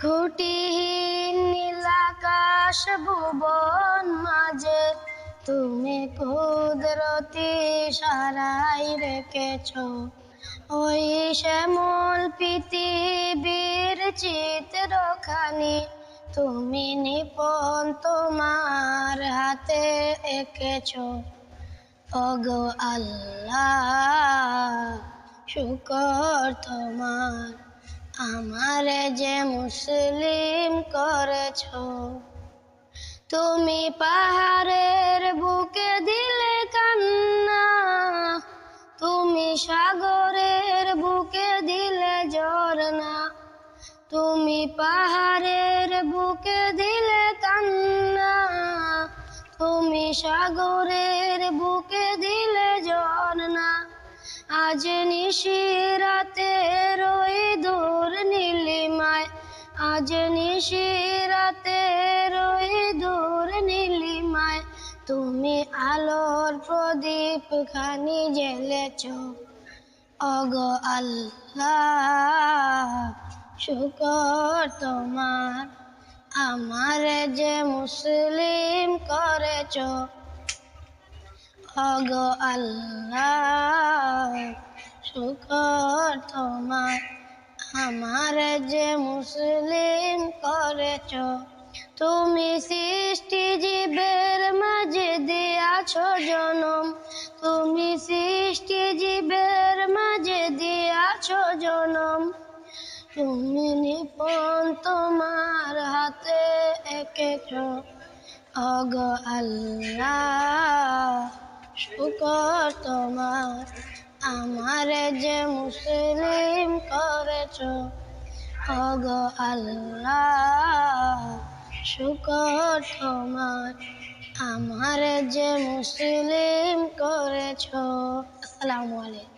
খুঁটিহীন নীলাকাশ ভুবন মাঝে, তুমি কুদরতি সারাই রেখেছ। ওই শ্যামল পৃথিবীর চিত্রখানি, তুমি নিপন তোমার হাতে এঁকেছ। ওগো আল্লাহ, শুকর তোমার। আমারে যে মুসলিম করেছ, তুমি পাহাড়ের বুকে দিলে কান্না, তুমি সাগরের বুকে দিলে ঝর্ণা, তুমি পাহাড়ের বুকে দিলে কান্না, তুমি সাগরের বুকে দিলে ঝর্ণা। আজ নিশিরাতে আজ নিশিরাতে রই দূর নীলিমায়। তুমি আলোর প্রদীপ খানি জ্বেলেছ। অগ আল্লাহ, শুকর তোমার। আমার যে মুসলিম করেছ। অগ আল্লাহ, শুকর তোমার। আমার যে মুসলিম করেছ, তুমি সৃষ্টি জীবের মাঝে দিয়াছ জনম। তুমি সৃষ্টি জীবের মাঝে দিয়াছ জনম। তুমি নিপন তোমার হাতে এঁকেছ। অগ আল্লাহ, শুকর তোমার। আমার যে মুসলিম করেছ অগ আল্লাহ শুকর তোমার। আমার যে মুসলিম করেছ আসসালামু আলাইকুম।